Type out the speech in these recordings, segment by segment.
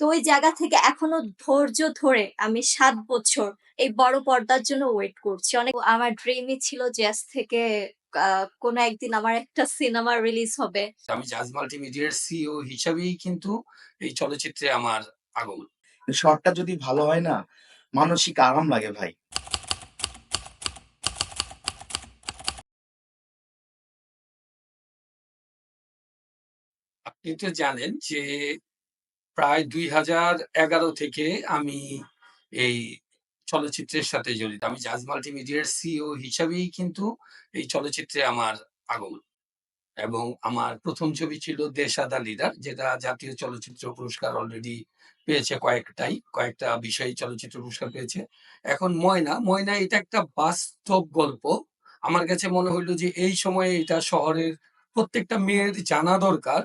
তো ওই জায়গা থেকে এখনও ধৈর্য ধরে আমি সাত বছর এই বড় পর্দার জন্য ওয়েট করছি। অনেক আমার ড্রিমই ছিল যে আজ থেকে কোনো একদিন আমার একটা সিনেমা রিলিজ হবে। আমি জাজ মাল্টিমিডিয়ার সিও হিসাবেই কিন্তু এই চলচ্চিত্রে আমার আগমন। শটটা যদি ভালো হয় না, মানসিক আরাম লাগে ভাই। আপনি তো জানেন যে প্রায় ২০১১ থেকে আমি এই চলচ্চিত্রের সাথে জড়িত। আমি জাজ মাল্টিমিডিয়ার সিও হিসাবেই কিন্তু এই চলচ্চিত্রে আমার আগমন। এবং আমার প্রথম ছবি ছিল 'দেশ আদা লিডার' যেটা জাতীয় চলচ্চিত্র পুরস্কার অলরেডি পেয়েছে কয়েকটাই। কয়েকটা বিষয়ে চলচ্চিত্র পুরস্কার পেয়েছে। এখন 'ময়না', 'ময়না' এটা একটা বাস্তব গল্প। আমার কাছে মনে হইল যে এই সময়ে এটা শহরের প্রত্যেকটা মেয়ের জানা দরকার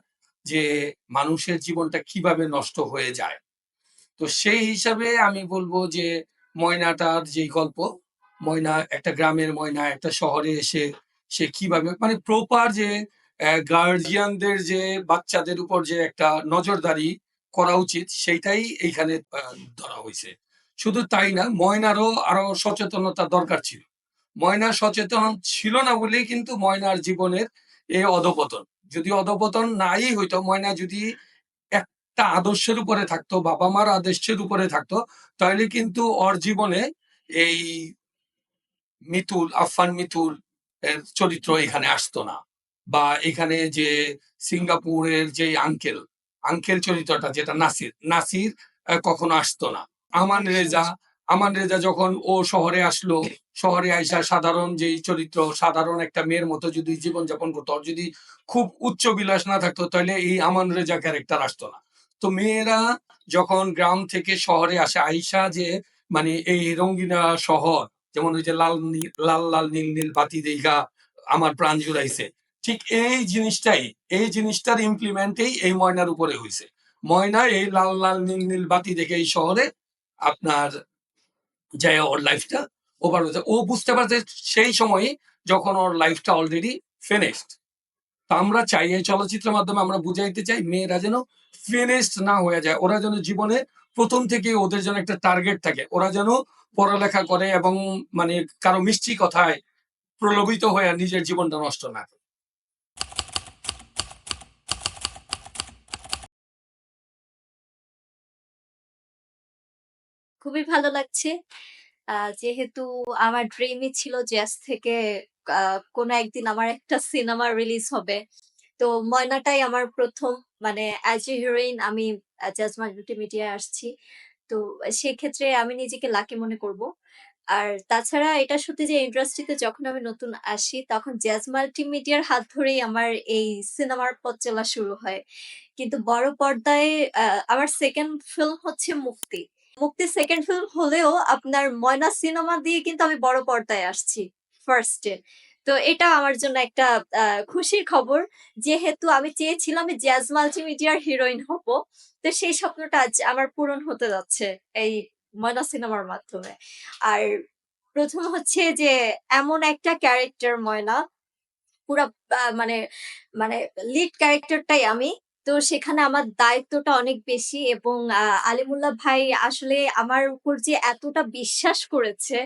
যে মানুষের জীবনটা কীভাবে নষ্ট হয়ে যায়। তো সেই হিসাবে আমি বলব যে 'ময়নাটার' যেই গল্প, ময়না একটা গ্রামের ময়না একটা শহরে এসে সে কীভাবে মানে প্রপার যে অ্যা গার্ডিয়ানদের যে বাচ্চাদের উপর যে একটা নজরদারি করা উচিত সেইটাই এইখানে ধরা হয়েছে শুধু তাই না, ময়নারও আরও সচেতনতা দরকার ছিল। ময়না সচেতন ছিল না বলেই কিন্তু ময়নার জীবনের এই অধঃপতন। যদি অধঃপতন নাই হইতো, ময়না যদি একটা আদর্শের উপরে থাকতো, বাবা-মার আদর্শের উপরে থাকতো, তাহলে কিন্তু ওর জীবনে এই মিতুল, আফফান মিতুল এর চরিত্র এখানে আসতো না। বা এখানে যে সিঙ্গাপুরের যে আঙ্কেল, আঙ্কেল চরিত্রটা যেটা নাসির, নাসির কখনো আসতো না। আমান রেজা, আমান রেজা যখন ও শহরে আসলো, শহরে আইসা সাধারণ যেই চরিত্র, সাধারণ একটা মেয়ের মতো যদি জীবনযাপন করতো, যদি খুব উচ্চ বিলাস না থাকতো, তাহলে এই আমান রেজা ক্যারেক্টার আসতো না। তো মেয়েরা যখন গ্রাম থেকে শহরে আসে, আইসা যে মানে এই রঙ্গিনা শহর, যেমন ওই যে লাল লাল, লাল নীল, নীল বাতি দেইখা আমার প্রাণ জুড়াইছে। ঠিক এই জিনিসটাই, এই জিনিসটার ইমপ্লিমেন্টেই এই ময়নার উপরে হইছে। ময়না এই লাল, লাল নীল, নীল বাতি দেখে এই শহরে আপনার যাইয়া ওর লাইফটা ওভার হইছে। ও বুঝতে পারছে সেই সময়ই যখন ওর লাইফটা অলরেডি ফিনিশড। তা আমরা চাই, এই চলচ্চিত্রের মাধ্যমে আমরা বুঝাইতে চাই, মেয়েরা যেন ফিনিশড না হয়ে যায়। ওরা যেন জীবনে প্রথম থেকে ওদের যেন একটা টার্গেট থাকে। ওরা যেন পড়ালেখা করে এবং মানে কারও মিষ্টি কথায় প্রলোভিত হইয়া নিজের জীবনটা নষ্ট না করে। খুবই ভালো লাগছে। যেহেতু আমার ড্রিমই ছিল আজ থেকে কোনো একদিন আমার একটা সিনেমা রিলিজ হবে। তো 'ময়নাটাই' আমার প্রথম মানে অ্যাজ এ হিরোইন আমি জাজ মাল্টিমিডিয়ায় আসছি। তো সেক্ষেত্রে আমি নিজেকে লাকি মনে করব। আর তাছাড়া এটা সত্যি যে ইন্ডাস্ট্রিতে যখন আমি নতুন আসি, তখন জাজ মাল্টিমিডিয়ার হাত ধরেই আমার এই সিনেমার পথ চলা শুরু হয়। কিন্তু বড় পর্দায় আমার সেকেন্ড ফিল্ম হচ্ছে 'মুক্তি'। 'মুক্তি' সেকেন্ড ফিল্ম হলেও আপনার 'ময়না' সিনেমা দিয়ে কিন্তু আমি বড় পর্দায় আসছি ফার্স্ট। তো এটা আমার জন্য একটা খুশির খবর। যেহেতু আমি চেয়েছিলাম আমি জাজ মাল্টিমিডিয়ার হিরোইন হব। তো সেই স্বপ্নটা আজ আমার পূরণ হতে যাচ্ছে এই 'ময়না' সিনেমার মাধ্যমে। আর প্রথম হচ্ছে যে এমন একটা ক্যারেক্টার 'ময়না' পুরা মানে, মানে লিড ক্যারেক্টারটাই আমি। তো সেখানে আমার দায়িত্বটা অনেক বেশি এবং আলিমুল্লাহ ভাই আসলে আমার উপর যে এতটা বিশ্বাস করেছে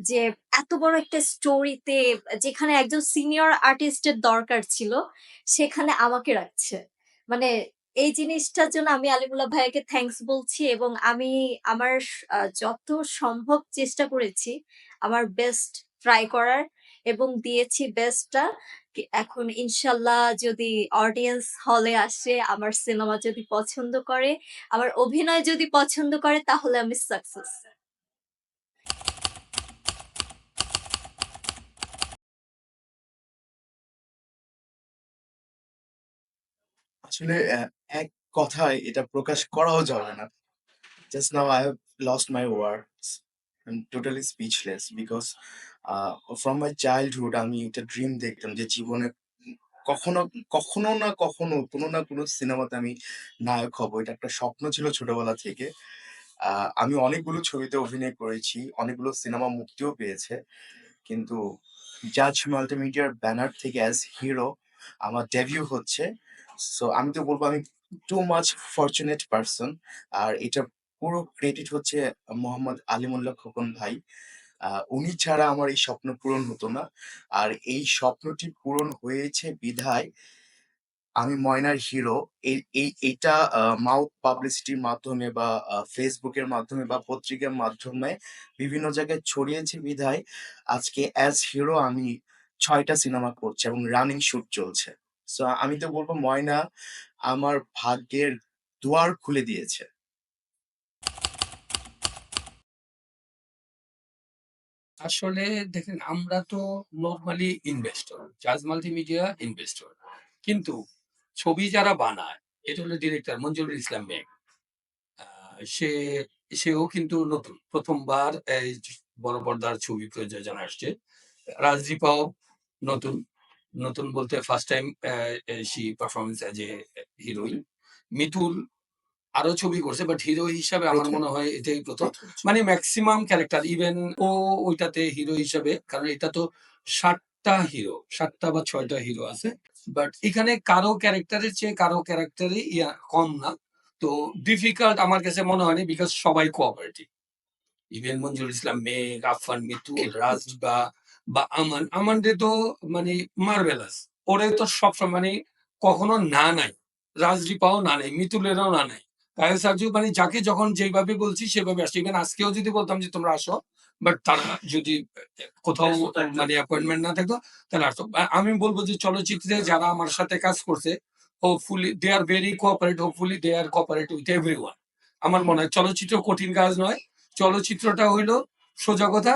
যে এত বড় একটা স্টোরিতে যেখানে একজন সিনিয়র আর্টিস্টের দরকার ছিল, সেখানে আমাকে রাখছে। মানে এই জিনিসটার জন্য আমি আলিমুল্লাহ ভাইয়াকে থ্যাংকস বলছি এবং আমি আমার যত সম্ভব চেষ্টা করেছি আমার বেস্ট ট্রাই করার এবং দিয়েছি বেস্টটা। এখন ইনশাআল্লাহ যদি অডিয়েন্স হলে আসে, আমার সিনেমা যদি পছন্দ করে, আমার অভিনয় যদি পছন্দ করে তাহলে আমি সাকসেস। আসলে এক কথায় এটা প্রকাশ করাও যাবে না। Just now I have lost my words. I'm totally speechless because uh from my childhood আমি একটা ড্রিম দেখতাম যে জীবনে কখনো, কখনো না কখনো কোনো না কোনো সিনেমাতে আমি নায়ক হব। এটা একটা স্বপ্ন ছিল ছোটবেলা থেকে। আমি অনেকগুলো ছবিতে অভিনয় করেছি। অনেকগুলো সিনেমা মুক্তিও পেয়েছে। কিন্তু জাজ মাল্টিমিডিয়ার ব্যানার থেকে অ্যাজ হিরো আমার ডেবিউ হচ্ছে। সো আমি তো বলব আমি টু মাচ ফরচুনেট পারসন আর এটা পুরো ক্রেডিট হচ্ছে মোহাম্মদ আলিমুল্লাহ খোকন ভাই উনি ছাড়া আমার এই স্বপ্ন পূরণ হতো না। আর এই স্বপ্নটি পূরণ হয়েছে বিধায় আমি ময়নার হিরো। এই এটা মাউথ পাবলিসিটির মাধ্যমে বা ফেসবুকের মাধ্যমে বা পত্রিকার মাধ্যমে বিভিন্ন জায়গায় ছড়িয়েছে বিধায়। আজকে অ্যাজ হিরো আমি ছয়টা সিনেমা করছি এবং রানিং শুট চলছে। সো আমি তো বলব ময়না আমার ভাগ্যের দুয়ার খুলে দিয়েছে। আসলে দেখেন আমরা তো normally investor Jaaz multimedia investor কিন্তু ছবি যারা বানায় এটা হলো ডিরেক্টর মঞ্জুরুল ইসলাম আহ, সে সেও কিন্তু নতুন প্রথমবার এই বড় পর্দার ছবি প্রযোজনা আসছে। রাজদীপাও নতুন নতুন বলতে first time she performance as a heroine Mitul আরও ছবি করছে বাট হিরো হিসাবে আমার মনে হয় এটাই প্রথম। মানে ম্যাক্সিমাম ক্যারেক্টার ইভেন ও ওইটাতে হিরো হিসাবে কারণ এটা তো সাতটা হিরো সাতটা বা ছয়টা হিরো আছে। বাট এখানে কারও ক্যারেক্টারের চেয়ে কারও ক্যারেক্টারই ইয়া কম না। তো ডিফিকাল্ট আমার কাছে মনে হয়নি বিকজ সবাই কোঅপারেটিভ ইভেন মঞ্জুর ইসলাম মেঘ আফান মিতু রাজ বা বা আমান। আমানরে তো মানে মার্বেলাস ওরে তো সবসময় মানে কখনো না নাই। রাজরিপাও না নাই মিতুলেরও না নাই। মানে যাকে যখন যেভাবে বলছি সেভাবে আসছে। ইভেন আজকেও যদি বলতাম যে তোমরা আসো। বাট তারা যদি কোথাও মানে অ্যাপয়েন্টমেন্ট না থাকতো তাহলে আসতো। আমি বলব যে চলচ্চিত্রে যারা আমার সাথে কাজ করছে hopefully they are very cooperate hopefully they are cooperate with every আমার মনে হয় চলচ্চিত্র কঠিন কাজ নয়। চলচ্চিত্রটা হইল সোজা কথা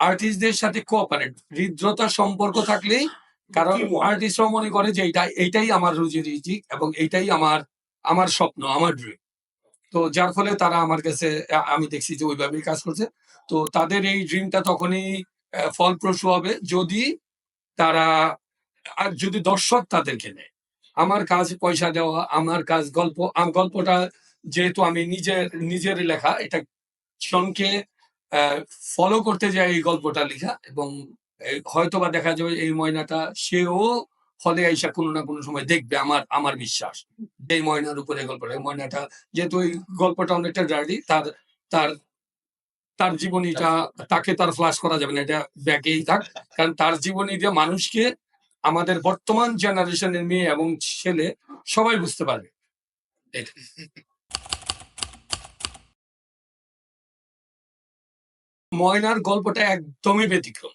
আর্টিস্টদের সাথে কোঅপারেট হৃদ্রতা সম্পর্ক থাকলেই কারণ আর্টিস্টরাও মনে করে যে এইটা এইটাই আমার রুজি রুজি এবং এইটাই আমার আমার স্বপ্ন আমার ড্রিম তো যার ফলে তারা আমার কাছে আমি দেখছি যে ওইভাবেই কাজ করছে। তো তাদের এই ড্রিমটা তখনই ফলপ্রসূ হবে যদি তারা, আর যদি দর্শক তাদেরকে নেয়। আমার কাজ পয়সা দেওয়া, আমার কাজ গল্প, আম, গল্পটা যেহেতু আমি নিজের নিজের লেখা, এটা ক্ষণকে ফলো করতে যাই এই গল্পটা লেখা এবং হয়তোবা দেখা যাবে এই ময়নাটা, সেও হলে আইসা কোনো না কোনো সময় দেখবে আমার আমার বিশ্বাস। যে ময়নার উপরে গল্পটা ময়নাটা যেহেতু ওই গল্পটা অনেকটা ডার্টি তার তার তার জীবনীটা তাকে তার ফ্লাশ করা যাবে না, এটা ব্যাকেই থাক। কারণ তার জীবনী দিয়ে মানুষকে আমাদের বর্তমান জেনারেশনের মেয়ে এবং ছেলে সবাই বুঝতে পারবে। ময়নার গল্পটা একদমই ব্যতিক্রম।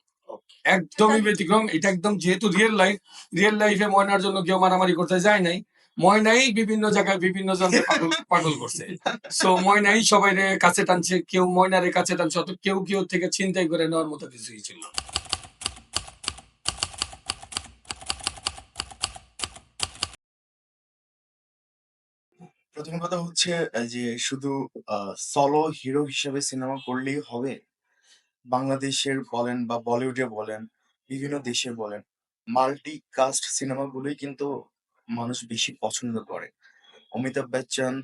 একদমই ব্যতিক্রম। এটা একদম যেহেতু রিয়েল লাইফ রিয়েল লাইফে ময়নার জন্য কেউ মারামারি করতে যায় নাই। ময়নাই বিভিন্ন জায়গায় বিভিন্ন জনকে পাগল করছে। সো ময়নাই সবাই কাছে টানছে, কেউ ময়নারে কাছে টানছে, অত কেউ কেউ থেকে চিন্তাই করে নেওয়ার মতো কিছুই ছিল। প্রথম কথা হচ্ছে যে শুধু সলো হিরো হিসেবে সিনেমা করলেই হবে? বাংলাদেশের বলেন বা বলিউডে বলেন, বিভিন্ন দেশে বলেন মাল্টি কাস্ট সিনেমাগুলোই কিন্তু মানুষ বেশি পছন্দ করে। অমিতাভ বচ্চন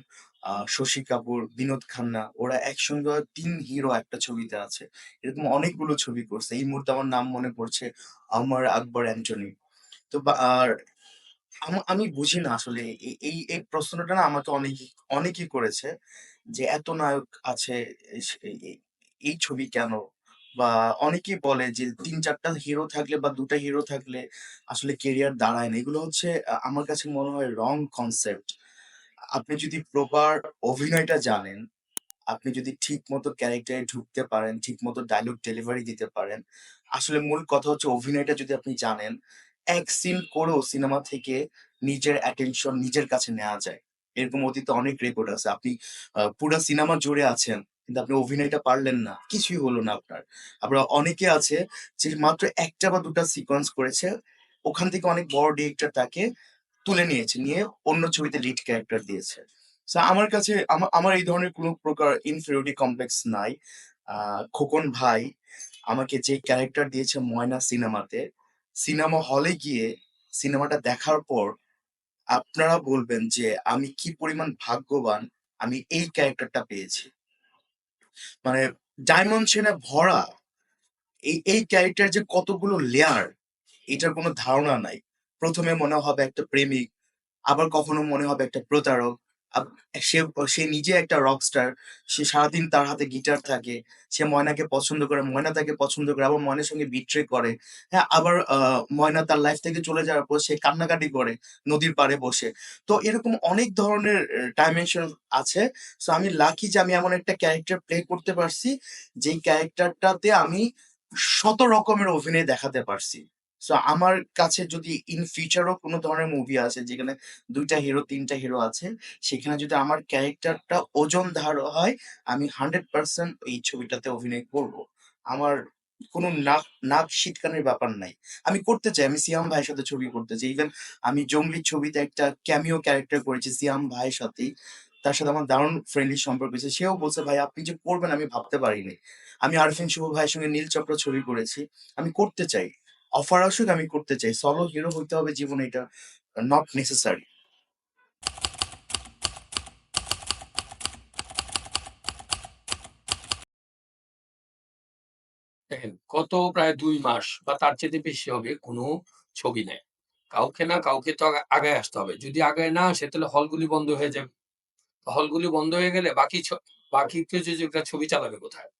শশী কাপুর, বিনোদ খান্না, ওরা একসঙ্গে তিন হিরো একটা ছবিতে আছে। এরকম অনেকগুলো ছবি করছে। এই মুহূর্তে আমার নাম মনে পড়ছে আমার আকবর অ্যান্টনি। তো আর আম- বুঝি না আসলে এই এই প্রশ্নটা না আমাকে অনেক অনেকেই করেছে যে এত নায়ক আছে এই ছবি কেন বা অনেকেই বলে যে তিন চারটা হিরো থাকলে বা দুটা হিরো থাকলে আসলে কেরিয়ার দাঁড়ায় না। এগুলো হচ্ছে আমার কাছে মনে হয় রং কনসেপ্ট আপনি যদি প্রপার অভিনয়টা জানেন, আপনি যদি ঠিক মতো ক্যারেক্টারে ঢুকতে পারেন ঠিক মতো ডায়লগ ডেলিভারি দিতে পারেন, আসলে মূল কথা হচ্ছে অভিনয়টা যদি আপনি জানেন, এক সিন করেও সিনেমা থেকে নিজের অ্যাটেনশন নিজের কাছে নেওয়া যায়। এরকম অতীতে অনেক রেকর্ড আছে। আপনি পুরা সিনেমা জুড়ে আছেন কিন্তু আপনি অভিনয়টা পারলেন না কিছুই হলো না আপনার। আবার অনেকে আছে যে মাত্র একটা বা দুটা সিকোয়েন্স করেছে ওখান থেকে অনেক বড় ডিরেক্টর তাকে তুলে নিয়েছে নিয়ে অন্য ছবিতে লিড ক্যারেক্টার দিয়েছে। So, আমার কাছে আমা- আমার এই ধরনের কোনো প্রকার ইনফিরিয়রিটি কমপ্লেক্স নাই। খোকন ভাই আমাকে যে ক্যারেক্টার দিয়েছে ময়না সিনেমাতে সিনেমা হলে গিয়ে সিনেমাটা দেখার পর আপনারা বলবেন যে আমি কি পরিমাণ ভাগ্যবান আমি এই ক্যারেক্টারটা পেয়েছি। মানে ডাইমেনশনে ভরা, এই এই ক্যারেক্টার যে কতগুলো লেয়ার এটার কোনো ধারণা নাই প্রথমে মনে হবে একটা প্রেমিক, আবার কখনো মনে হবে একটা প্রতারক। সে সে নিজে একটা রকস্টার। সে সারাদিন তার হাতে গিটার থাকে। সে ময়নাকে পছন্দ করে, ময়না তাকে পছন্দ করে। আবার ময়নার সঙ্গে বিট্রে করে। হ্যাঁ, আবার ময়না তার লাইফ থেকে চলে যাওয়ার পর সে কান্নাকাটি করে নদীর পাড়ে বসে। তো এরকম অনেক ধরনের ডাইমেনশন আছে। সো আমি লাকি যে আমি এমন একটা ক্যারেক্টার প্লে করতে পারছি, যেই ক্যারেক্টারটাতে আমি শত রকমের অভিনয় দেখাতে পারছি। সো আমার কাছে যদি ইন ফিউচার ও কোনো ধরনের মুভি আছে যেখানে দুইটা হিরো তিনটা হিরো আছে, সেখানে যদি আমার ক্যারেক্টারটা ওজনদার হয়, আমি 100% এই ছবিটাতে অভিনয় করব। আমার কোনো নাক নাক সিটকানির ব্যাপার নাই। আমি করতে চাই। আমি সিয়াম ভাইয়ের সাথে ছবি করতে চাই। ইভেন আমি 'জঙ্গলি' ছবিতে একটা ক্যামিও ক্যারেক্টার করেছি সিয়াম ভাইয়ের সাথেই। তার সাথে আমার দারুণ ফ্রেন্ডলি সম্পর্ক হয়েছে। সেও বলছে, "ভাই আপনি যে করবেন আমি ভাবতে পারিনি।" আমি আরফিন শুভ ভাইয়ের সঙ্গে নীল চক্র ছবি করেছি। আমি করতে চাই। অফার আসুক, আমি করতে চাই। সলো হিরো হইতে হবে জীবনে এটা নট নেসেসারি। দেখেন গত প্রায় দুই মাস বা তার চেয়ে বেশি হবে কোনো ছবি নেই। কাউকে না কাউকে তো আগা আগায় আসতে হবে। যদি আগায় না আসে, তাহলে হলগুলি বন্ধ হয়ে যাবে। হলগুলি বন্ধ হয়ে গেলে বাকি বাকি প্রযোজকরা ছবি চালাবে কোথায়?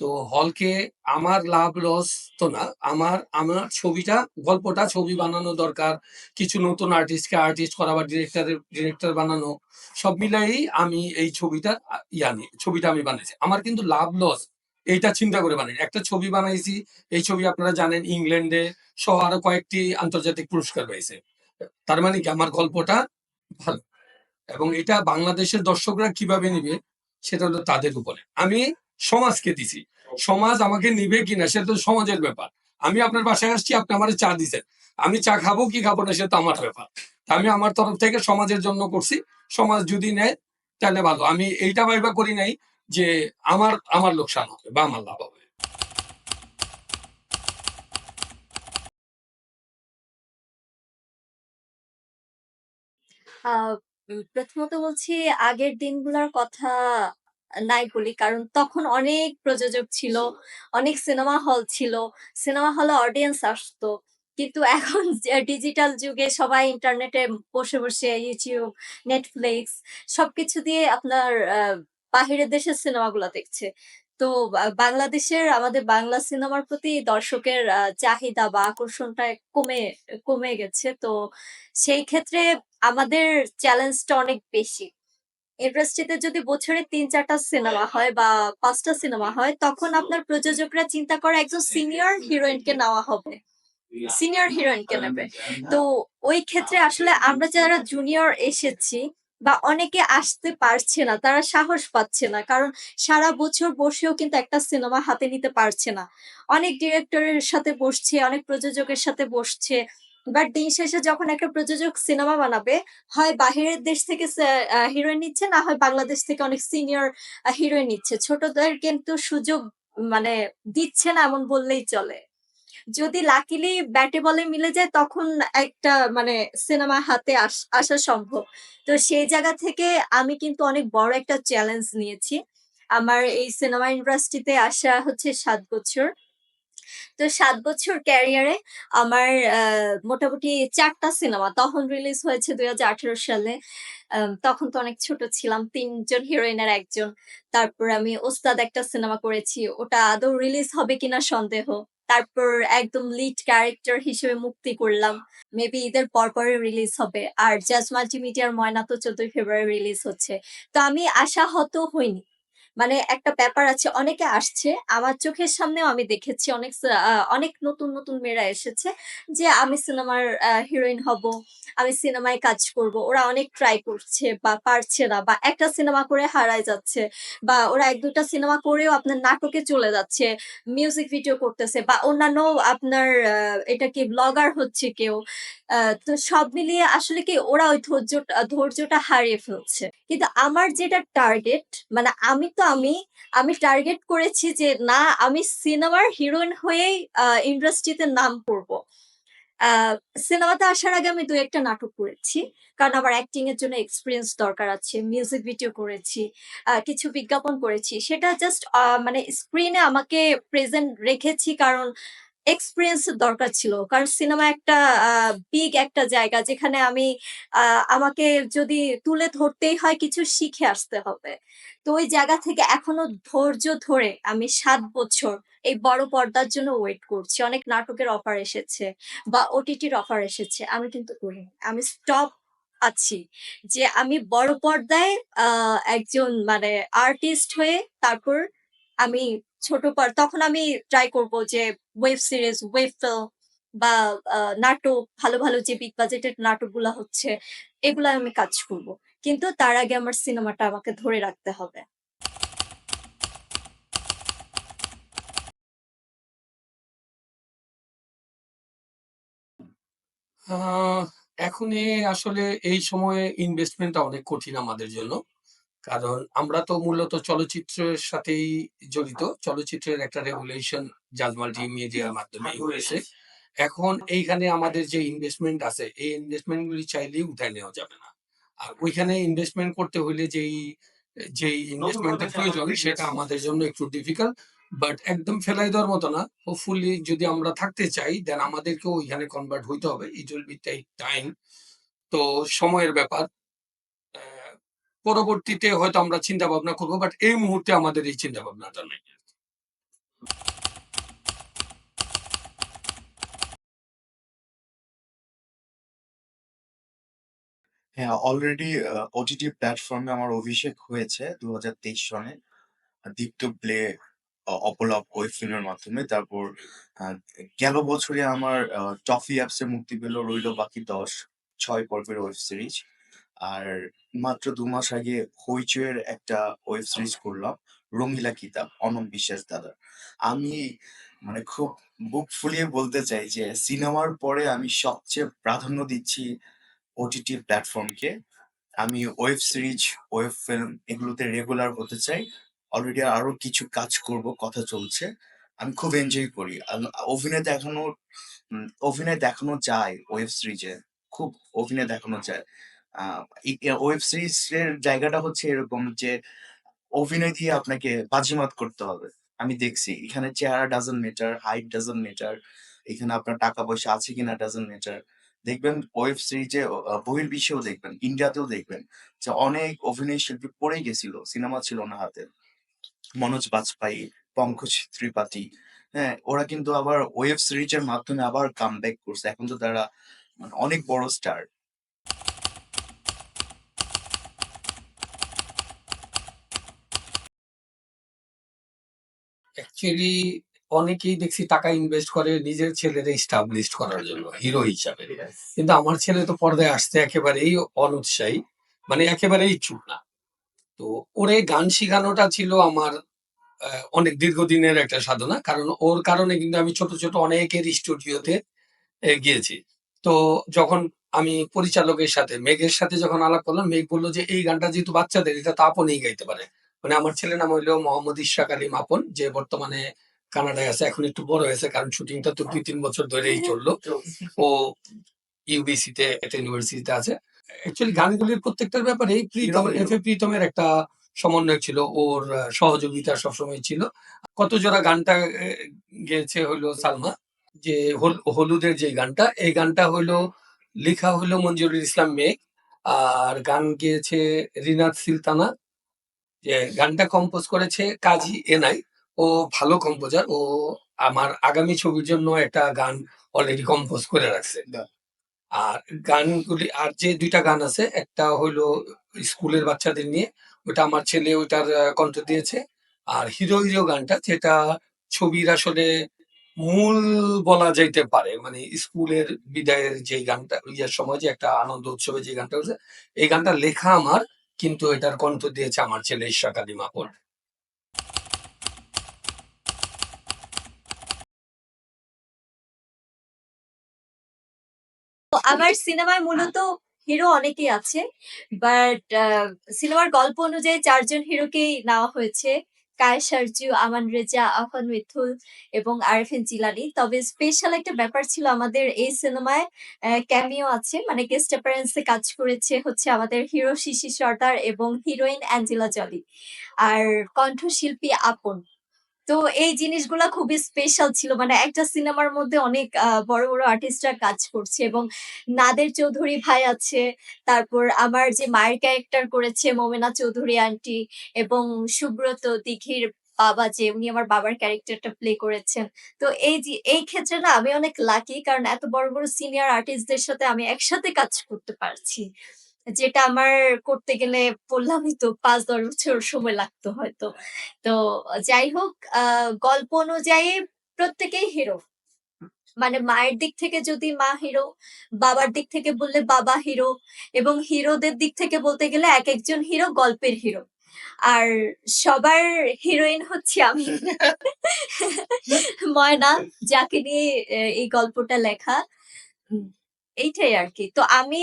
তো হলকে আমার লাভ লস তো না। আমার আমার ছবিটা, গল্পটা ছবি বানানো দরকার। কিছু নতুন আর্টিস্টকে আর্টিস্ট করা বা ডিরেক্টরের ডিরেক্টর বানানো। সব মিলায়েই আমি এই ছবিটা ইয়ানি ছবিটা আমি বানাইছি। আমার কিন্তু লাভ লস এইটা চিন্তা করে বানাই একটা ছবি বানাইছি। এই ছবি আপনারা জানেন ইংল্যান্ডে সহ আরও কয়েকটি আন্তর্জাতিক পুরস্কার পেয়েছে। তার মানে কি আমার গল্পটা ভালো। এবং এটা বাংলাদেশের দর্শকরা কীভাবে নিবে, সেটা হলো তাদের উপরে। আমি সমাজকে দিছি। সমাজ আমাকে নিবে কিনা সেটা তো সমাজের ব্যাপার। আমি আপনার বাসায় আসছি আপনি আমারে চা দিছেন। আমি চা খাব কি খাব না সেটা আমার ব্যাপার। আমি আমার তরফ থেকে সমাজের জন্য করছি। সমাজ যদি নেয় তাহলে ভালো। আমি এইটা ভাইবা করি নাই যে আমার আমার লোকসান হবে বা আমার লাভ হবে। প্রথমত বলছি আগের দিনগুলার কথা নাই বলি। কারণ তখন অনেক প্রযোজক ছিল, অনেক সিনেমা হল ছিল। সিনেমা হলে অডিয়েন্স আসতো। কিন্তু এখন ডিজিটাল যুগে সবাই ইন্টারনেটে বসে, বসে YouTube, Netflix সবকিছু দিয়ে আপনার বাহিরের দেশের সিনেমাগুলা দেখছে। তো বাংলাদেশের আমাদের বাংলা সিনেমার প্রতি দর্শকের চাহিদা বা আকর্ষণটা কমে কমে গেছে। তো সেই ক্ষেত্রে আমাদের চ্যালেঞ্জটা অনেক বেশি। ইন্ডাস্ট্রিতে যদি বছরে তিন চারটা সিনেমা হয় বা পাঁচটা সিনেমা হয়, তখন আপনার প্রযোজকরা চিন্তা করে একজন সিনিয়র হিরোইনকে নেওয়া হবে। সিনিয়র হিরোইনকে নেবে। তো ওই ক্ষেত্রে আসলে আমরা যারা জুনিয়র এসেছি বা অনেকে আসতে পারছে না, তারা সাহস পাচ্ছে না। কারণ সারা বছর বসেও কিন্তু একটা সিনেমা হাতে নিতে পারছে না। অনেক ডিরেক্টরের সাথে বসছে, অনেক প্রযোজকের সাথে বসছে। বাট দিন শেষে যখন একটা প্রযোজক সিনেমা বানাবে, হয় বাহিরের দেশ থেকে হিরোইন নিচ্ছে, না হয় বাংলাদেশ থেকে অনেক সিনিয়র হিরোইন নিচ্ছে। ছোটদের কিন্তু সুযোগ মানে দিচ্ছে না এমন বললেই চলে। যদি লাকিলি ব্যাটে বলে মিলে যায় তখন একটা মানে সিনেমা হাতে আস সম্ভব। তো সেই জায়গা থেকে আমি কিন্তু অনেক বড় একটা চ্যালেঞ্জ নিয়েছি। আমার এই সিনেমা ইন্ডাস্ট্রিতে আসা হচ্ছে সাত বছর। তো সাত বছর ক্যারিয়ারে আমার মোটামুটি চারটা সিনেমা তখন রিলিজ হয়েছে ২০১৮ সালে। তখন তো অনেক ছোট ছিলাম। ৩ জন হিরোইনের ১ জন। তারপর আমি 'ওস্তাদ' একটা সিনেমা করেছি। ওটা আদৌ রিলিজ হবে কিনা সন্দেহ। তারপর একদম লিড ক্যারেক্টার হিসেবে 'মুক্তি' করলাম। মেবি ঈদের পরপরই রিলিজ হবে। আর 'জাজ মাল্টিমিডিয়ার' 'ময়না' তো ১৪ ফেব্রুয়ারি রিলিজ হচ্ছে। তো আমি আশাহত হইনি। মানে একটা ব্যাপার আছে অনেকে আসছে। আমার চোখের সামনেও আমি দেখেছি অনেক অনেক নতুন, নতুন মেয়েরা এসেছে যে আমি সিনেমার হিরোইন হব। আমি সিনেমায় কাজ করব। ওরা অনেক ট্রাই করছে বা পারছে না বা একটা সিনেমা করে হারায় যাচ্ছে। বা ওরা এক দুটা সিনেমা করেও আপনার নাটকে চলে যাচ্ছে। মিউজিক ভিডিও করতেছে বা অন্যান্য আপনার এটা কি ব্লগার হচ্ছে কেউ। তো সব মিলিয়ে আসলে কি ওরা ওই ধৈর্যটা ধৈর্যটা হারিয়ে ফেলছে। কিন্তু আমার যেটা টার্গেট মানে আমি তো আমি, আমি টার্গেট করেছি যে না আমি সিনেমার হিরোইন হয়েই ইন্ডাস্ট্রিতে নাম করব। সিনেমাতে আসার আগে আমি দু একটা নাটক করেছি। কারণ আমার অ্যাক্টিং এর জন্য এক্সপিরিয়েন্স দরকার আছে। মিউজিক ভিডিও করেছি। কিছু বিজ্ঞাপন করেছি। সেটা জাস্ট মানে স্ক্রিনে আমাকে প্রেজেন্ট রেখেছি কারণ এক্সপেরিয়েন্স দরকার ছিল। কারণ সিনেমা একটা বিগ একটা জায়গা যেখানে আমি আমাকে যদি তুলে ধরতেই হয় কিছু শিখে আসতে হবে। তো ওই জায়গা থেকে এখনও ধৈর্য ধরে আমি সাত বছর এই বড় পর্দার জন্য ওয়েট করছি। অনেক নাটকের অফার এসেছে বা ওটিটির অফার এসেছে। আমি কিন্তু করিনি। আমি স্টপ আছি যে আমি বড় পর্দায় একজন মানে আর্টিস্ট হয়ে তারপর আমি ছোট পর তখন আমি ট্রাই করব যে ওয়েব সিরিজ, ওয়েব ফিল্ম বা নাটক ভালো, ভালো যে বিগ বাজেটের নাটকগুলা হচ্ছে এগুলা আমি কাজ করব। কিন্তু তার আগে আমার সিনেমাটা আমাকে ধরে রাখতে হবে। আ এখন আসলে এই সময়ে ইনভেস্টমেন্টটা অনেক কঠিন আমাদের জন্য। কারণ আমরা তো মূলত চলচ্চিত্রের সাথেই জড়িত। চলচ্চিত্রের একটা রেগুলেশন জাজ মাল্টিমিডিয়ার মাধ্যমেই হয়েছে। এখন এইখানে আমাদের যে ইনভেস্টমেন্ট আছে, এই ইনভেস্টমেন্ট গুলি চাইলেই উঠায় নেওয়া যাবে না। আর ওইখানে ইনভেস্টমেন্ট করতে হইলে যেই যেই ইনভেস্টমেন্টের প্রয়োজন সেটা আমাদের জন্য একটু ডিফিকাল্ট। বাট একদম ফেলাই দেওয়ার মতো না। হোপফুলি যদি আমরা থাকতে চাই দেন আমাদেরকেও ওইখানে কনভার্ট হইতে হবে। It will be take time. তো সময়ের ব্যাপার। পরবর্তীতে হয়তো আমরা চিন্তা ভাবনা করব। বাট এই মুহূর্তে আমাদের এই চিন্তা ভাবনাটা নাই। হ্যাঁ, অলরেডি ওটিটি প্ল্যাটফর্মে আমার অভিষেক হয়েছে ২০২৩ সনে। দীপ্ত প্লে, অ অপলাপ ওয়েব ফিল্মের মাধ্যমে। তারপর গেল বছরে আমার টফি অ্যাপসে মুক্তি পেল 'রইল বাকি দশ ছয় পর্বের ওয়েব সিরিজ। আর মাত্র ২ মাস আগে হইচইয়ের একটা ওয়েব সিরিজ করলাম 'রঙিলা কিতাব' অনম বিশ্বাস দাদার। আমি মানে খুব বুক ফুলিয়ে বলতে চাই যে সিনেমার পরে আমি সবচেয়ে প্রাধান্য দিচ্ছি ওটিটি প্ল্যাটফর্মকে। আমি ওয়েব সিরিজ, ওয়েব ফিল্ম এগুলোতে রেগুলার হতে চাই। অলরেডি আরও কিছু কাজ করব, কথা চলছে। আমি খুব এনজয় করি। অভিনয় দেখানো অভিনয় দেখানো যায় ওয়েব সিরিজে। খুব অভিনয় দেখানো যায়। ওয়েব সিরিজের জায়গাটা হচ্ছে এরকম যে অভিনয় দিয়ে আপনাকে বাজিমাত করতে হবে। আমি দেখছি। এখানে চেহারা doesn't matter height doesn't matter এখানে আপনার টাকা-পয়সা আছে কিনা ডাজন মেটার দেখবেন ওয়েব সিরিজে অ আ বহির্বিশ্বেও দেখবেন, ইন্ডিয়াতেও দেখবেন যে অনেক অভিনয় শিল্পী পড়ে গেছিল। সিনেমা ছিল না হাতে। মনোজ বাজপাই, পঙ্কজ ত্রিপাঠী, হ্যাঁ? ওরা কিন্তু আবার ওয়েব সিরিজের মাধ্যমে আবার কামব্যাক করছে। এখন তো তারা মানে অনেক বড় স্টার। অ্যাকচুয়ালি অনেকেই দেখছি টাকা ইনভেস্ট করে নিজের ছেলের এস্টাবলিশড করার জন্য হিরো হিসাবে। কিন্তু আমার ছেলে তো পর্দায় আসতে একেবারেই অনুৎসাহী। মানে একেবারেই ইচ্ছুক না। তো ওরে গান শিখানোটা ছিল আমার অনেক দীর্ঘদিনের একটা সাধনা। কারণ ওর কারণে কিন্তু আমি ছোট, ছোট অনেকের স্টুডিওতে গিয়েছি। তো যখন আমি পরিচালকের সাথে মেঘের সাথে যখন আলাপ করলাম, মেঘ বলল যে, "এই গানটা যেহেতু বাচ্চাদের এটা তো আপনই গাইতে পারে।" মানে আমার ছেলের নাম হইল মোহাম্মদ ইশরাক আলী মাপন যে বর্তমানে কানাডায় আছে। এখন একটু বড় হয়েছে কারণ শুটিংটা তো ২-৩ বছর ধরেই চলল। ও ইউবিসিতে একটা ইউনিভার্সিটিতে আছে। অ্যাকচুয়ালি গানগুলির প্রত্যেকটার ব্যাপারেই প্রীতম। এফ প্রীতমের একটা সমন্বয় ছিল। ওর সহযোগিতা সবসময় ছিল। কত জোড়া গানটা গেয়েছে হইল সালমা। যে হল হলুদের যে গানটা, এই গানটা হইল লিখা হলো মঞ্জুরুল ইসলাম মেঘ। আর গান গেয়েছে রিনাত সিলতানা। যে গানটা কম্পোজ করেছে কাজী এনাই। ও ভালো কম্পোজার। ও আমার আগামী ছবির জন্য একটা গান অলরেডি কম্পোজ করে রাখছে। আর গানগুলি আর যে দুইটা গান আছে, একটা হইল স্কুলের বাচ্চাদের নিয়ে। ওটা আমার ছেলে ওইটার কণ্ঠ দিয়েছে। আর হিরো, হিরো গানটা যেটা ছবির আসলে মূল বলা যাইতে পারে। মানে স্কুলের বিদায়ের যে গানটা ইয়ের সময় যে একটা আনন্দ উৎসবে যে গানটা হচ্ছে, এই গানটা লেখা আমার। কিন্তু এটার কণ্ঠ দিয়েছে আমার ছেলে ঈশ্বর আলী মাপন। তো আমার সিনেমায় মূলত হিরো অনেকেই আছে। বাট সিনেমার গল্প অনুযায়ী ৪ জন হিরোকেই নেওয়া হয়েছে। কায়েস আরজু, আমান রেজা, আফান মিথুল এবং আরফিন জিলানি তবে স্পেশাল একটা ব্যাপার ছিল আমাদের এই সিনেমায় ক্যামিও আছে। মানে গেস্ট অ্যাপারেন্সে কাজ করেছে হচ্ছে আমাদের হিরো শিশি সর্দার এবং হিরোইন অ্যাঞ্জেলা জলি। আর কণ্ঠশিল্পী আপন। তো এই জিনিসগুলা খুবই স্পেশাল ছিল। মানে একটা সিনেমার মধ্যে অনেক বড়, বড় আর্টিস্টরা কাজ করছে এবং নাদের চৌধুরী ভাই আছে। তারপর আমার যে মায়ের ক্যারেক্টার করেছে মোমেনা চৌধুরী আন্টি এবং সুব্রত দিঘির বাবা যে উনি আমার বাবার ক্যারেক্টারটা প্লে করেছেন। তো এই যে এই ক্ষেত্রে না আমি অনেক লাকি কারণ এত বড়, বড় সিনিয়র আর্টিস্টদের সাথে আমি একসাথে কাজ করতে পারছি। যেটা আমার করতে গেলে বললামই তো ৫-১০ বছর সময় লাগতো হয়তো। তো যাই হোক গল্প অনুযায়ী প্রত্যেকেই হিরো। মানে মায়ের দিক থেকে যদি মা হিরো, বাবার দিক থেকে বললে বাবা হিরো এবং হিরোদের দিক থেকে বলতে গেলে এক একজন হিরো গল্পের হিরো। আর সবার হিরোইন হচ্ছি আমি। ময়না যাকে নিয়ে এই গল্পটা লেখা। হুম, আর কি তো আমি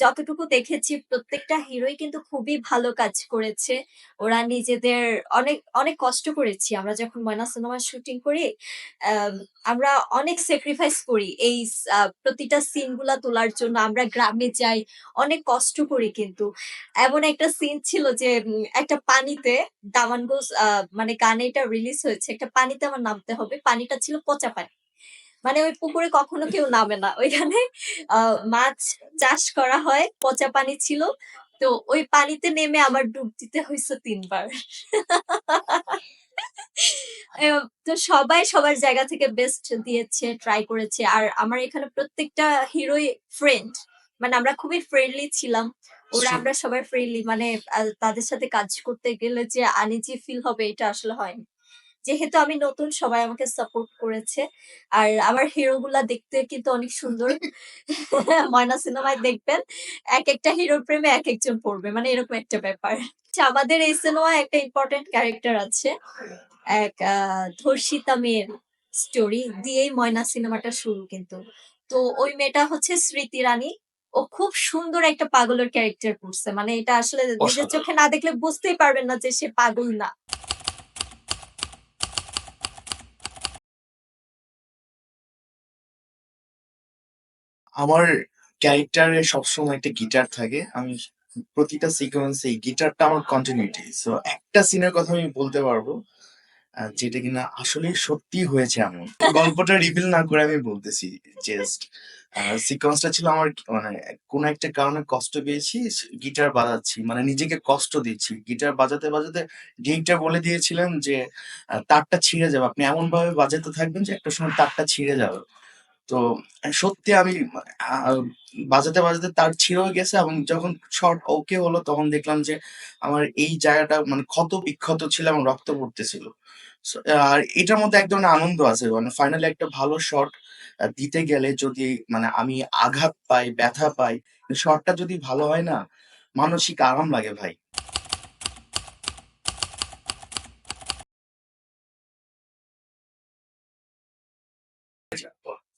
যতটুকু দেখেছি প্রত্যেকটা হিরোই কিন্তু খুবই ভালো কাজ করেছে। ওরা নিজেদের অনেক, অনেক কষ্ট করেছি। আমরা যখন ময়না সিনেমার শুটিং করি, আম আমরা অনেক স্যাক্রিফাইস করি। এই প্রতিটা সিনগুলা তোলার জন্য আমরা গ্রামে যাই। অনেক কষ্ট করি কিন্তু। এমন একটা সিন ছিল যে একটা পানিতে দামানগঞ্জ আ মানে গানে এটা রিলিজ হয়েছে। একটা পানিতে আমার নামতে হবে। পানিটা ছিল পচা পানি। মানে ওই পুকুরে কখনো কেউ নামে না। ওইখানে মাছ চাষ করা হয়। পচা পানি ছিল। তো ওই পানিতে নেমে আমার ডুব দিতে হয়েছে তিনবার তো সবাই সবার জায়গা থেকে বেস্ট দিয়েছে, ট্রাই করেছে। আর আমার এখানে প্রত্যেকটা হিরোই ফ্রেন্ড। মানে আমরা খুবই ফ্রেন্ডলি ছিলাম। ওরা আমরা সবাই ফ্রেন্ডলি মানে তাদের সাথে কাজ করতে গেলে যে আনইজি ফিল হবে এটা আসলে হয়নি। যেহেতু আমি নতুন সবাই আমাকে সাপোর্ট করেছে। আর আমার হিরো গুলা দেখতে কিন্তু অনেক সুন্দর। ময়না সিনেমায় দেখবেন এক একটা হিরোর প্রেমে এক একজন পড়বে। মানে এরকম একটা ব্যাপার। আচ্ছা আমাদের এই সিনেমায় একটা ইম্পর্টেন্ট ক্যারেক্টার আছে। এক ধর্ষিতা মেয়ের স্টোরি দিয়েই ময়না সিনেমাটা শুরু কিন্তু। তো ওই মেয়েটা হচ্ছে স্মৃতি রানী। ও খুব সুন্দর একটা পাগলের ক্যারেক্টার করছে। মানে এটা আসলে নিজের চোখে না দেখলে বুঝতেই পারবেন না যে সে পাগল না। আমার ক্যারেক্টারে সবসময় একটা গিটার থাকে। আমি প্রতিটা সিকোয়েন্স গিটারটা আমার কন্টিনিউটি। সো একটা সিনের কথা আমি বলতে পারব। আ যেটা কিনা আসলে সত্যিই হয়েছে এমন। গল্পটা রিভিল না করে আমি বলতেছি জাস্ট সিকোয়েন্সটা ছিল আমার মানে কোন একটা কারণে কষ্ট পেয়েছি, গিটার বাজাচ্ছি। মানে নিজেকে কষ্ট দিচ্ছি। গিটার বাজাতে, বাজাতে ডিরেক্টর বলে দিয়েছিলেন যে তারটা ছিঁড়ে যাবে। আপনি এমন ভাবে বাজাতে থাকবেন যে একটা সময় তারটা ছিঁড়ে যাবে। তো সত্যি আমি আ বাজাতে, বাজাতে তার ছিঁড়েও গেছে এবং যখন শর্ট ওকে হলো তখন দেখলাম যে আমার এই জায়গাটা মানে ক্ষত-বিক্ষত ছিল এবং রক্ত পড়তেছিল। আর এটার মধ্যে এক ধরনের আনন্দ আছে। মানে ফাইনালি একটা ভালো আ দিতে গেলে যদি মানে আমি আঘাত পাই, ব্যথা পাই, শটটা যদি ভালো হয় না, মানসিক আরাম লাগে ভাই।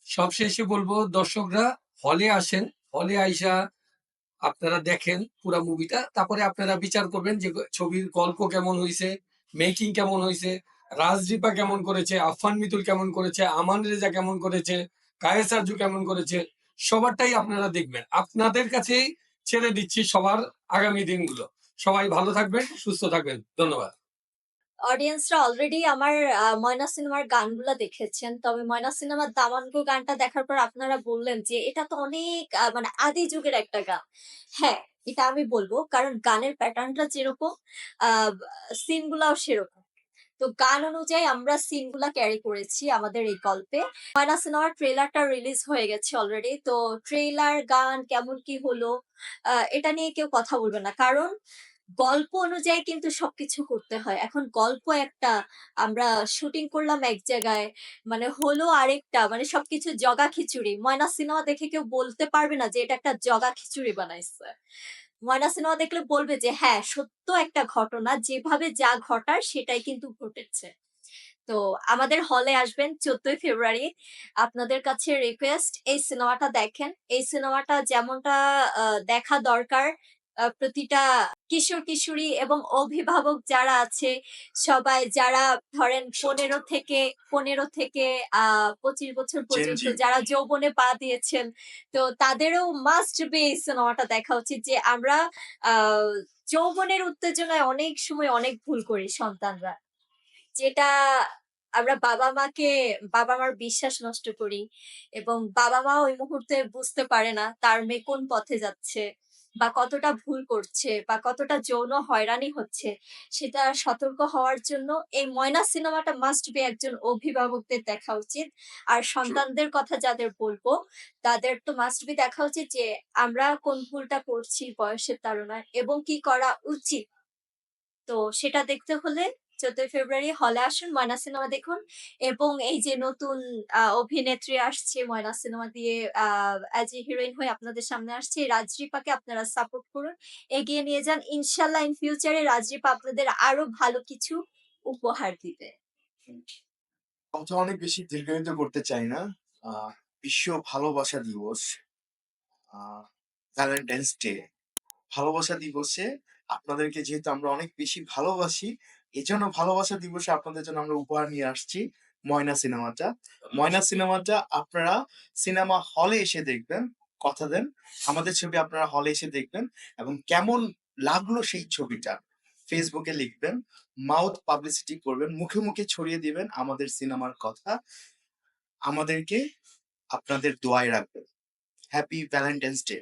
সবশেষে বলব দর্শকরা হলে আসেন। হলে আইসা আপনারা দেখেন পুরা মুভিটা। তারপরে আপনারা বিচার করবেন যে ছবির গল্প কেমন হইছে, মেকিং কেমন হইছে, রাজদীপা কেমন করেছে, আফফান মিতুল কেমন করেছে, আমান রেজা কেমন করেছে, কায়েস আরজু কেমন করেছে, সবারটাই আপনারা দেখবেন। আপনাদের কাছেই ছেড়ে দিচ্ছি সবার আগামী দিনগুলো। সবাই ভালো থাকবেন, সুস্থ থাকবেন। ধন্যবাদ। অডিয়েন্সরা অলরেডি আমার ময়না সিনেমার গানগুলা দেখেছেন। তবে ময়না সিনেমার দামানগো গানটা দেখার পর আপনারা বললেন যে এটা তো অনেক মানে আদি যুগের একটা গান। হ্যাঁ, এটা আমি বলব কারণ গানের প্যাটার্নটা যেরকম আ সিন গুলাও সেরকম। তো গান অনুযায়ী আমরা সিনগুলা ক্যারি করেছি আমাদের এই গল্পে। ময়না সিনেমার ট্রেলারটা রিলিজ হয়ে গেছে অলরেডি। তো ট্রেলার, গান কেমন কি হলো এটা নিয়ে কেউ কথা বলবে না। কারণ গল্প অনুযায়ী কিন্তু সবকিছু করতে হয়। এখন গল্প একটা, আমরা শুটিং করলাম এক জায়গায়, মানে হলো আরেকটা। মানে সবকিছু জগা খিচুড়ি। ময়না সিনেমা দেখে কেউ বলতে পারবে না যে এটা একটা জগা খিচুড়ি বানাইছে। ময়না সিনেমা দেখলে বলবে যে হ্যাঁ, সত্য একটা ঘটনা যেভাবে যা ঘটার সেটাই কিন্তু ঘটেছে। তো আমাদের হলে আসবেন ১৪ই ফেব্রুয়ারি। আপনাদের কাছে রিকোয়েস্ট এই সিনেমাটা দেখেন। এই সিনেমাটা যেমনটা দেখা দরকার প্রতিটা কিশোর-কিশোরী এবং অভিভাবক যারা আছে সবাই যারা ধরেন ১৫ থেকে ১৫ থেকে আ ২৫ বছর পর্যন্ত যারা যৌবনে পা দিয়েছেন, তো তাদেরও মাস্ট বি সিনেমাটা দেখা উচিত যে আমরা যৌবনের উত্তেজনায় অনেক সময় অনেক ভুল করি সন্তানরা। যেটা আমরা বাবা-মাকে বাবা-মার বিশ্বাস নষ্ট করি এবং বাবা-মা ওই মুহূর্তে বুঝতে পারে না তার মেয়ে কোন পথে যাচ্ছে বা কতটা ভুল করছে বা কতটা যৌন হয়রানি হচ্ছে সেটা সতর্ক হওয়ার জন্য এই 'ময়না' সিনেমাটা মাস্ট বি একজন অভিভাবকদের দেখা উচিত। আর সন্তানদের কথা যাদের বলব, তাদের তো মাস্ট বি দেখা উচিত যে আমরা কোন ভুলটা করছি বয়সের তারা এবং কি করা উচিত। তো সেটা দেখতে হলে ১৪ই ফেব্রুয়ারি হলে আসুন, 'ময়না' সিনেমা দেখুন এবং এই যে নতুন অভিনেত্রী আসছে 'ময়না' সিনেমা দিয়ে অ্যাজ এ হিরোইন হয়ে আপনাদের সামনে আসছে। রাজরিপাকে আপনারা সাপোর্ট করুন, এগিয়ে নিয়ে যান। ইনশাল্লাহ ইন ফিউচারে রাজরিপা আপনাদের আরও ভালো কিছু উপহার দিবে। কথা অনেক বেশি দীর্ঘায়িত করতে চাই না। বিশ্ব ভালোবাসা দিবস, ভ্যালেন্টাইনস ডে। ভালোবাসা দিবসে আপনাদেরকে যেহেতু আমরা অনেক বেশি ভালোবাসি, এজন্য ভালোবাসা দিবসে আপনাদের জন্য আমরা উপহার নিয়ে আসছি 'ময়না' সিনেমাটা। 'ময়না' সিনেমাটা আপনারা সিনেমা হলে এসে দেখবেন। কথা দেন, আমাদের ছবি আপনারা হলে এসে দেখবেন এবং কেমন লাগল সেই ছবিটা ফেসবুকে লিখবেন, মাউথ পাবলিসিটি করবেন, মুখে, মুখে ছড়িয়ে দিবেন আমাদের সিনেমার কথা। আমাদেরকে আপনাদের দোয়ায় রাখবেন। Happy Valentine's Day.